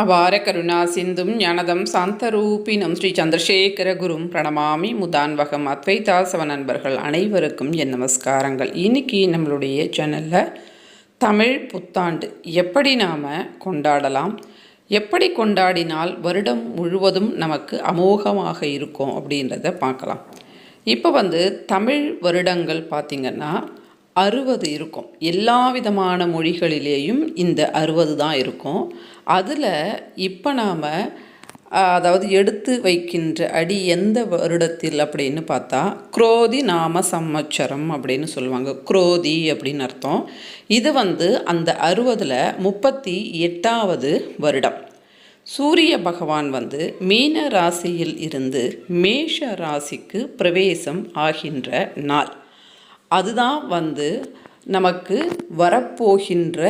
அபார கருணா சிந்தும் ஞானதம் சாந்தரூபினம் ஸ்ரீ சந்திரசேகர குரும் பிரணமாமி முதான்வகம் அத்வைதாசவ நண்பர்கள் அனைவருக்கும் என் நமஸ்காரங்கள். இன்னைக்கு நம்மளுடைய சேனலில் தமிழ் புத்தாண்டு எப்படி நாம் கொண்டாடலாம்? எப்படி கொண்டாடினால் வருடம் முழுவதும் நமக்கு அமோகமாக இருக்கும் அப்படின்றத பார்க்கலாம். இப்போ வந்து தமிழ் வருடங்கள் பார்த்திங்கன்னா அறுபது இருக்கும். எல்லா விதமான மொழிகளிலேயும் இந்த அறுபது தான் இருக்கும். அதில் இப்போ நாம் அதாவது எடுத்து வைக்கின்ற அடி எந்த வருடத்தில் அப்படின்னு பார்த்தா குரோதி நாம சம்மச்சரம் அப்படின்னு சொல்லுவாங்க. குரோதி அப்படின்னு அர்த்தம். இது வந்து அந்த அறுபதில் முப்பத்தி எட்டாவது வருடம். சூரிய பகவான் வந்து மீன ராசியில் இருந்து மேஷ ராசிக்கு பிரவேசம் ஆகின்ற நாள். அதுதான் வந்து நமக்கு வரப்போகின்ற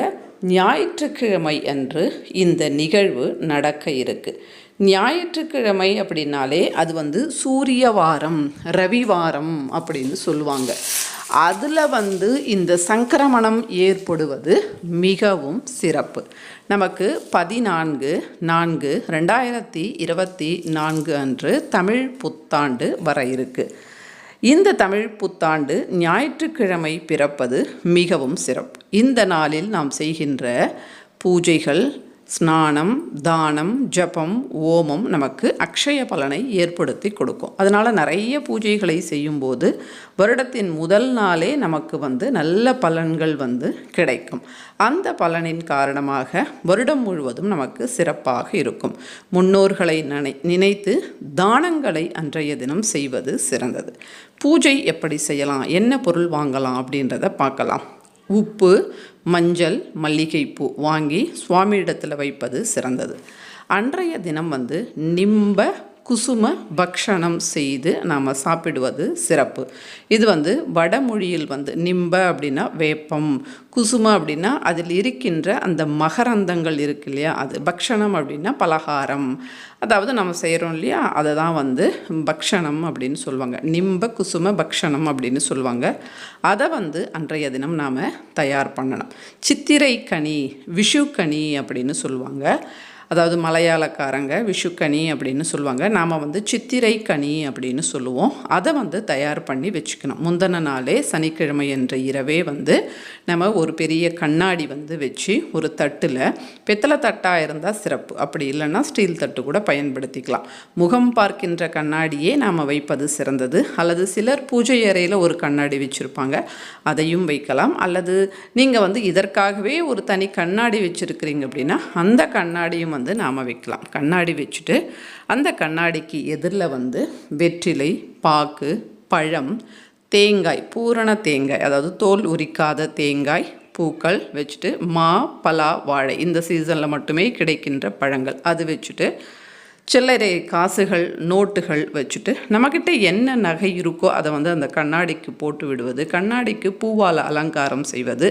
ஞாயிற்றுக்கிழமை அன்று இந்த நிகழ்வு நடக்க இருக்குது ஞாயிற்றுக்கிழமை அப்படின்னாலே அது வந்து சூரிய வாரம் ரவிவாரம் அப்படின்னு சொல்லுவாங்க. அதில் வந்து இந்த சங்கிரமணம் ஏற்படுவது மிகவும் சிறப்பு. நமக்கு பதினான்கு நான்கு ரெண்டாயிரத்தி இருபத்தி நான்கு அன்று தமிழ் புத்தாண்டு வர இருக்குது இந்த தமிழ் புத்தாண்டு ஞாயிற்றுக்கிழமை பிறப்பது மிகவும் சிறப்பு. இந்த நாளில் நாம் செய்கின்ற பூஜைகள் ஸ்நானம் தானம் ஜபம் ஓமம் நமக்கு அக்ஷய பலனை ஏற்படுத்தி கொடுக்கும். அதனால் நிறைய பூஜைகளை செய்யும்போது வருடத்தின் முதல் நாளே நமக்கு வந்து நல்ல பலன்கள் வந்து கிடைக்கும். அந்த பலனின் காரணமாக வருடம் முழுவதும் நமக்கு சிறப்பாக இருக்கும். முன்னோர்களை நினை நினைத்து தானங்களை அன்றைய தினம் செய்வது சிறந்தது. பூஜை எப்படி செய்யலாம்? என்ன பொருள் வாங்கலாம்? அப்படின்றத பார்க்கலாம். உப்பு மஞ்சள் மல்லிகைப்பூ வாங்கி சுவாமியிடத்தில் வைப்பது சிறந்தது. அன்றைய தினம் வந்து நிம்ப குசும பக்ஷணம் செய்து நாம் சாப்பிடுவது சிறப்பு. இது வந்து வடமொழியில் வந்து நிம்ப அப்படின்னா வேப்பம் குசும அப்படின்னா அதில் இருக்கின்ற அந்த மகரந்தங்கள் இருக்கு இல்லையா? அது பக்ஷணம் அப்படின்னா பலகாரம். அதாவது நம்ம செய்கிறோம் இல்லையா? அதை தான் வந்து பக்ஷணம் அப்படின்னு சொல்லுவாங்க. நிம்ப குசும பக்ஷணம் அப்படின்னு சொல்லுவாங்க. அதை வந்து அன்றைய தினம் நாம் தயார் பண்ணணும். சித்திரை கனி விஷு கனி அப்படின்னு சொல்லுவாங்க. அதாவது மலையாளக்காரங்க விஷுக்கனி அப்படின்னு சொல்லுவாங்க. நாம் வந்து சித்திரை கனி அப்படின்னு சொல்லுவோம். அதை வந்து தயார் பண்ணி வச்சுக்கணும். முந்தின நாளே சனிக்கிழமை என்ற இரவே வந்து நம்ம ஒரு பெரிய கண்ணாடி வந்து வச்சு ஒரு தட்டில் பித்தளை தட்டாக இருந்தால் சிறப்பு. அப்படி இல்லைன்னா ஸ்டீல் தட்டு கூட பயன்படுத்திக்கலாம். முகம் பார்க்கின்ற கண்ணாடியே நாம் வைப்பது சிறந்தது. அல்லது சிலர் பூஜை அறையில் ஒரு கண்ணாடி வச்சுருப்பாங்க. அதையும் வைக்கலாம். அல்லது நீங்கள் வந்து இதற்காகவே ஒரு தனி கண்ணாடி வச்சுருக்கிறீங்க அப்படின்னா அந்த கண்ணாடியும் வந்து நாம் வைக்கலாம். கண்ணாடி வச்சுட்டு அந்த கண்ணாடிக்கு எதிரில் வந்து வெற்றிலை பாக்கு பழம் தேங்காய் பூரண தேங்காய் அதாவது தோல் உரிக்காத தேங்காய் பூக்கள் வச்சுட்டு மா பலா வாழை இந்த சீசனில் மட்டுமே கிடைக்கின்ற பழங்கள். அது வச்சுட்டு சில்லறை காசுகள் நோட்டுகள் வச்சுட்டு நம்மக்கிட்ட என்ன நகை இருக்கோ அதை வந்து அந்த கண்ணாடிக்கு போட்டு விடுவது கண்ணாடிக்கு பூவால் அலங்காரம் செய்வது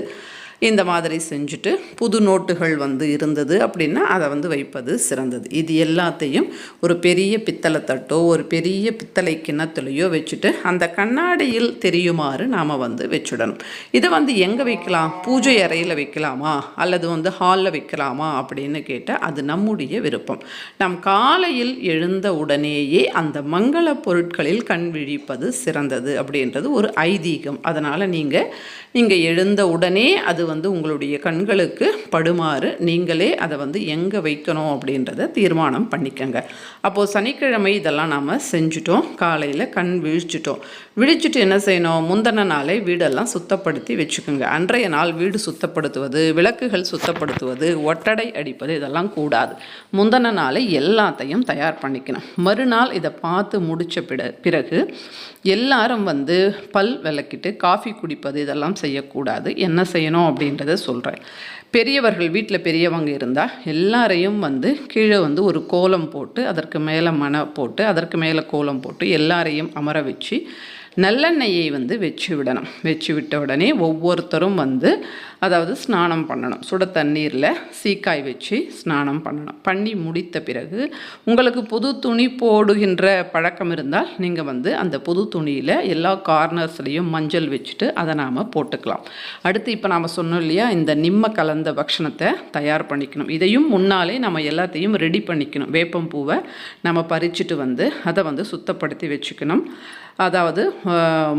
இந்த மாதிரி செஞ்சுட்டு புது நோட்டுகள் வந்து இருந்தது அப்படின்னா அதை வந்து வைப்பது சிறந்தது. இது எல்லாத்தையும் ஒரு பெரிய பித்தளை தட்டோ ஒரு பெரிய பித்தளை கிண்ணத்துலையோ வச்சுட்டு அந்த கண்ணாடியில் தெரியுமாறு நாம் வந்து வச்சுடணும். இதை வந்து எங்கே வைக்கலாம்? பூஜை அறையில் வைக்கலாமா? அல்லது வந்து ஹாலில் வைக்கலாமா? அப்படின்னு கேட்டால் அது நம்முடைய விருப்பம். நம் காலையில் எழுந்த உடனேயே அந்த மங்கள பொருட்களில் கண் விழிப்பது சிறந்தது அப்படின்றது ஒரு ஐதீகம். அதனால் நீங்கள் நீங்கள் எழுந்த உடனே அது வந்து உங்களுடைய கண்களுக்கு படுமாறு நீங்களே அதை வந்து எங்கே வைக்கணும் அப்படின்றத தீர்மானம் பண்ணிக்கங்க. அப்போது சனிக்கிழமை இதெல்லாம் நாம் செஞ்சுட்டோம். காலையில் கண் விழிச்சிட்டோம். விழிச்சிட்டு என்ன செய்யணும்? முந்தின நாளே வீடெல்லாம் சுத்தப்படுத்தி வச்சுக்கோங்க. அன்றைய நாள் வீடு சுத்தப்படுத்துவது விளக்குகள் சுத்தப்படுத்துவது ஒட்டடை அடிப்பது இதெல்லாம் கூடாது. முந்தின நாளை எல்லாத்தையும் தயார் பண்ணிக்கணும். மறுநாள் இதை பார்த்து முடித்த பிட பிறகு எல்லாரும் வந்து பல் விளக்கிட்டு காஃபி குடிப்பது இதெல்லாம் செய்யக்கூடாது. என்ன செய்யணும் அப்படின்றத சொல்கிறேன் பெரியவர்கள் வீட்டில் பெரியவங்க இருந்தால் எல்லாரையும் வந்து கீழே வந்து ஒரு கோலம் போட்டு அதற்கு மேலே மனை போட்டு அதற்கு மேலே கோலம் போட்டு எல்லாரையும் அமர வச்சு நல்லெண்ணெயை வந்து வச்சு விடணும். வச்சு விட்ட உடனே ஒவ்வொருத்தரும் வந்து அதாவது ஸ்நானம் பண்ணணும். சுட தண்ணீரில் சீக்காய் வச்சு ஸ்நானம் பண்ணணும். பண்ணி முடித்த பிறகு உங்களுக்கு புது துணி போடுகின்ற பழக்கம் இருந்தால் நீங்கள் வந்து அந்த புது துணியில் எல்லா கார்னர்ஸ்லேயும் மஞ்சள் வச்சுட்டு அதை நாம் போட்டுக்கலாம். அடுத்து இப்போ நாம் சொன்னோம் இல்லையா இந்த நிம்ம கலந்த பக்ஷணத்தை தயார் பண்ணிக்கணும். இதையும் முன்னாலே நம்ம எல்லாத்தையும் ரெடி பண்ணிக்கணும். வேப்பம் பூவை நம்ம பறிச்சுட்டு வந்து அதை வந்து சுத்தப்படுத்தி வச்சுக்கணும். அதாவது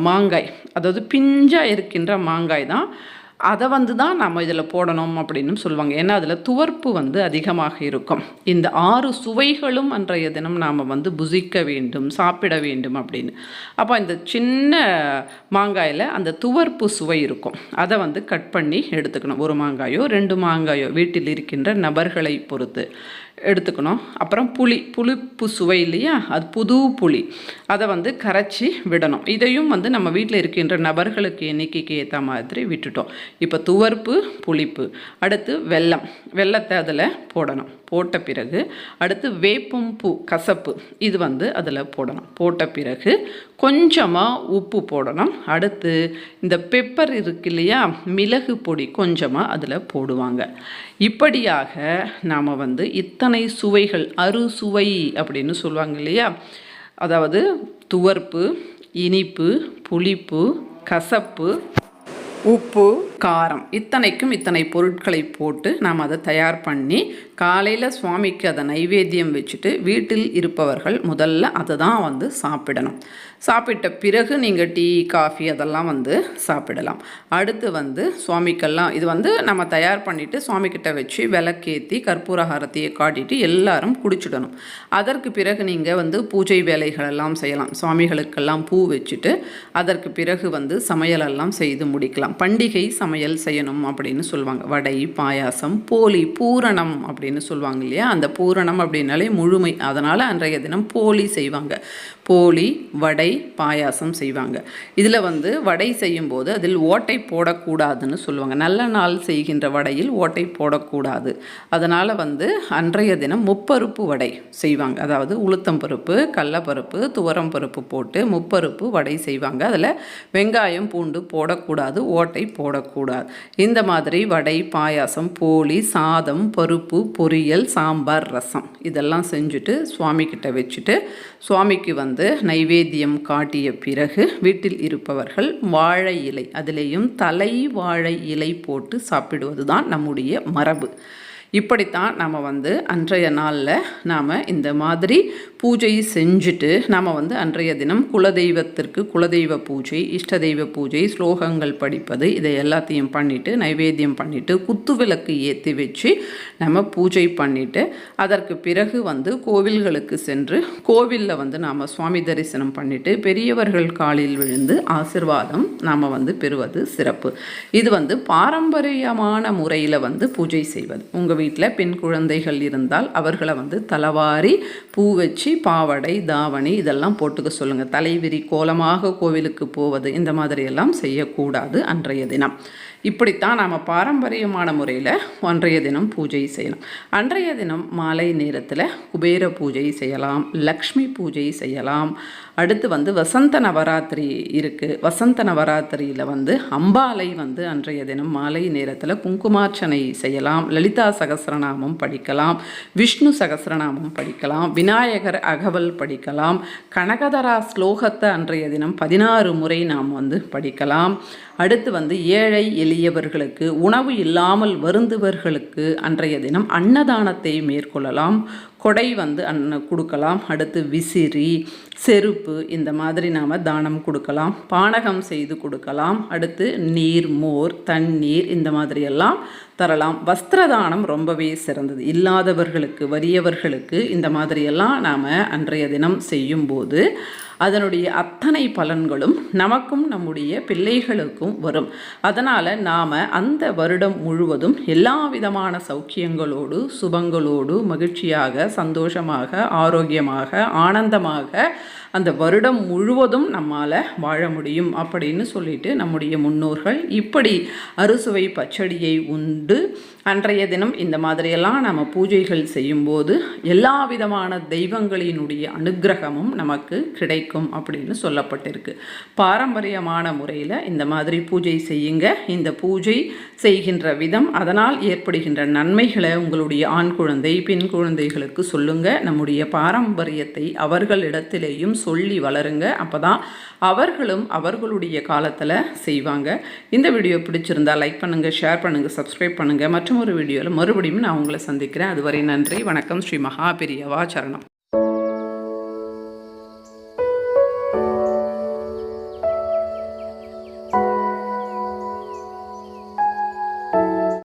மாங்காய். அதாவது பிஞ்சாக இருக்கின்ற மாங்காய் தான். அதை வந்து தான் நம்ம இதில் போடணும் அப்படின்னு சொல்லுவாங்க. ஏன்னா அதில் துவர்ப்பு வந்து அதிகமாக இருக்கும். இந்த ஆறு சுவைகளும் அன்றைய தினம் நாம் வந்து புசிக்க வேண்டும் சாப்பிட வேண்டும் அப்படின்னு. அப்போ இந்த சின்ன மாங்காயில் அந்த துவர்ப்பு சுவை இருக்கும். அதை வந்து கட் பண்ணி எடுத்துக்கணும். ஒரு மாங்காயோ ரெண்டு மாங்காயோ வீட்டில் இருக்கின்ற நபர்களை பொறுத்து. எடுத்துக்கணும். அப்புறம் புளி புளிப்பு சுவை இல்லையா? அது புது புளி. அதை வந்து கரைச்சி விடணும். இதையும் வந்து நம்ம வீட்டில் இருக்கின்ற நபர்களுக்கு எண்ணிக்கைக்கு ஏற்ற மாதிரி விட்டுட்டோம். இப்போ துவர்ப்பு புளிப்பு. அடுத்து வெல்லம். வெல்லத்தை அதில் போடணும். போட்ட பிறகு அடுத்து வேப்பம் பூ கசப்பு. இது வந்து அதில் போடணும். போட்ட பிறகு கொஞ்சமாக உப்பு போடணும். அடுத்து இந்த பெப்பர் இருக்கு இல்லையா? மிளகு பொடி கொஞ்சமாக அதில் போடுவாங்க. இப்படியாக நாம் வந்து அத்தனை சுவைகள்? அறுசுவை அப்படின்னு சொல்லுவாங்க இல்லையா? அதாவது துவர்ப்பு இனிப்பு புளிப்பு கசப்பு உப்பு காரம். இத்தனைக்கும் இத்தனை பொருட்களை போட்டு நாம் அதை தயார் பண்ணி காலையில் சுவாமிக்கு அதை நைவேத்தியம் வச்சுட்டு வீட்டில் இருப்பவர்கள் முதல்ல அதை தான் வந்து சாப்பிடணும். சாப்பிட்ட பிறகு நீங்கள் டீ காஃபி அதெல்லாம் வந்து சாப்பிடலாம். அடுத்து வந்து சுவாமிக்கெல்லாம் இது வந்து நம்ம தயார் பண்ணிவிட்டு சுவாமிக்கிட்ட வச்சு விளக்கேற்றி கற்பூரகாரத்தையே காட்டிட்டு எல்லாரும் குடிச்சிடணும். அதற்கு பிறகு நீங்கள் வந்து பூஜை வேலைகள் எல்லாம் செய்யலாம். சுவாமிகளுக்கெல்லாம் பூ வச்சுட்டு அதற்கு பிறகு வந்து சமையலெல்லாம் செய்து முடிக்கலாம். பண்டிகை சமையல் செய்யணும் அப்படின்னு சொல்லுவாங்க. வடை பாயாசம் போலி பூரணம் அப்படின்னு சொல்லுவாங்க இல்லையா? அந்த பூரணம் அப்படின்னாலே முழுமை. அதனால் அன்றைய தினம் போலி செய்வாங்க. போலி வடை பாயாசம் செய்வாங்க. இதில் வந்து வடை செய்யும்போது அதில் ஓட்டை போடக்கூடாதுன்னு சொல்லுவாங்க. நல்ல நாள் செய்கின்ற வடையில் ஓட்டை போடக்கூடாது. அதனால் வந்து அன்றைய தினம் முப்பருப்பு வடை செய்வாங்க. அதாவது உளுத்தம் பருப்பு கடலப்பருப்பு துவரம் பருப்பு போட்டு முப்பருப்பு வடை செய்வாங்க. அதில் வெங்காயம் பூண்டு போடக்கூடாது ஓட்டை போடக்கூடாது. இந்த மாதிரி வடை பாயாசம் போலி சாதம் பருப்பு பொரியல் சாம்பார் ரசம் இதெல்லாம் செஞ்சுட்டு சுவாமிக்கிட்ட வச்சுட்டு சுவாமிக்கு வந்து நைவேத்தியம் காட்டிய பிறகு வீட்டில் இருப்பவர்கள் வாழை இலை அதிலேயும் தலை வாழை இலை போட்டு சாப்பிடுவது தான் நம்முடைய மரபு. இப்படித்தான் நம்ம வந்து அன்றைய நாளில் நாம் இந்த மாதிரி பூஜை செஞ்சுட்டு நாம் வந்து அன்றைய தினம் குலதெய்வத்திற்கு குலதெய்வ பூஜை இஷ்ட தெய்வ பூஜை ஸ்லோகங்கள் படிப்பது இதை எல்லாத்தையும் பண்ணிவிட்டு நைவேத்தியம் பண்ணிவிட்டு குத்துவிளக்கு ஏற்றி வச்சு நம்ம பூஜை பண்ணிவிட்டு அதற்கு பிறகு வந்து கோவில்களுக்கு சென்று கோவிலில் வந்து நாம் சுவாமி தரிசனம் பண்ணிவிட்டு பெரியவர்கள் காலில் விழுந்து ஆசிர்வாதம் நாம் வந்து பெறுவது சிறப்பு. இது வந்து பாரம்பரியமான முறையில் வந்து பூஜை செய்வது. உங்கள் வீட்டில் பெண் குழந்தைகள் இருந்தால் அவர்களை வந்து தலவாரி பூ வச்சு பாவடை தாவணி இதெல்லாம் போட்டுக்க சொல்லுங்கள் தலைவிரி கோலமாக கோவிலுக்கு போவது இந்த மாதிரியெல்லாம் செய்யக்கூடாது அன்றைய தினம். இப்படித்தான் நாம் பாரம்பரியமான முறையில் அன்றைய தினம் பூஜை செய்யணும். அன்றைய தினம் மாலை நேரத்தில் குபேர பூஜை செய்யலாம் லக்ஷ்மி பூஜை செய்யலாம் அடுத்து வந்து வசந்த நவராத்திரி இருக்குது வசந்த நவராத்திரியில் வந்து அம்பாலை வந்து அன்றைய தினம் மாலை நேரத்தில் குங்குமார்ச்சனை செய்யலாம். லலிதா சகஸ்ரநாமம் படிக்கலாம். விஷ்ணு சகஸ்ரநாமம் படிக்கலாம். விநாயகர் அகவல் படிக்கலாம். கனகதரா ஸ்லோகத்தை அன்றைய தினம் பதினாறு முறை நாம் வந்து படிக்கலாம். அடுத்து வந்து ஏழை எளியவர்களுக்கு உணவு இல்லாமல் வருந்துவர்களுக்கு அன்றைய தினம் அன்னதானத்தை மேற்கொள்ளலாம். கொடை வந்து அன்ன கொடுக்கலாம். அடுத்து விசிறி செருப்பு இந்த மாதிரி நாம் தானம் கொடுக்கலாம். பானகம் செய்து கொடுக்கலாம். அடுத்து நீர் மோர் தண்ணீர் இந்த மாதிரியெல்லாம் தரலாம். வஸ்திரதானம் ரொம்பவே சிறந்தது. இல்லாதவர்களுக்கு வறியவர்களுக்கு இந்த மாதிரியெல்லாம் நாம் அன்றைய தினம் செய்யும்போது அதனுடைய அத்தனை பலன்களும் நமக்கும் நம்முடைய பிள்ளைகளுக்கும் வரும். அதனால் நாம் அந்த வருடம் முழுவதும் எல்லா விதமான சௌக்கியங்களோடு சுபங்களோடு மகிழ்ச்சியாக சந்தோஷமாக ஆரோக்கியமாக ஆனந்தமாக அந்த வருடம் முழுவதும் நம்மால் வாழ முடியும் அப்படின்னு சொல்லிட்டு நம்முடைய முன்னோர்கள் இப்படி அறுசுவை பச்சடியை உண்டு ഉണ്ട് அன்றைய தினம் இந்த மாதிரியெல்லாம் நம்ம பூஜைகள் செய்யும்போது எல்லா விதமான தெய்வங்களினுடைய அனுக்கிரகமும் நமக்கு கிடைக்கும் அப்படின்னு சொல்லப்பட்டிருக்கு. பாரம்பரியமான முறையில் இந்த மாதிரி பூஜை செய்யுங்க. இந்த பூஜை செய்கின்ற விதம் அதனால் ஏற்படுகின்ற நன்மைகளை உங்களுடைய ஆண் குழந்தை பெண் குழந்தைகளுக்கு சொல்லுங்க. நம்முடைய பாரம்பரியத்தை அவர்களிடத்திலேயும் சொல்லி வளருங்க. அப்போ தான் அவர்களும் அவர்களுடைய காலத்தில் செய்வாங்க. இந்த வீடியோ பிடிச்சிருந்தா லைக் பண்ணுங்கள் ஷேர் பண்ணுங்கள் சப்ஸ்கிரைப் பண்ணுங்கள் மற்றும் ஒரு வீடியோவில் மறுபடியும் நான் உங்களை சந்திக்கிறேன். அதுவரை நன்றி. வணக்கம். ஸ்ரீ மகாபிரியவா சரணம்.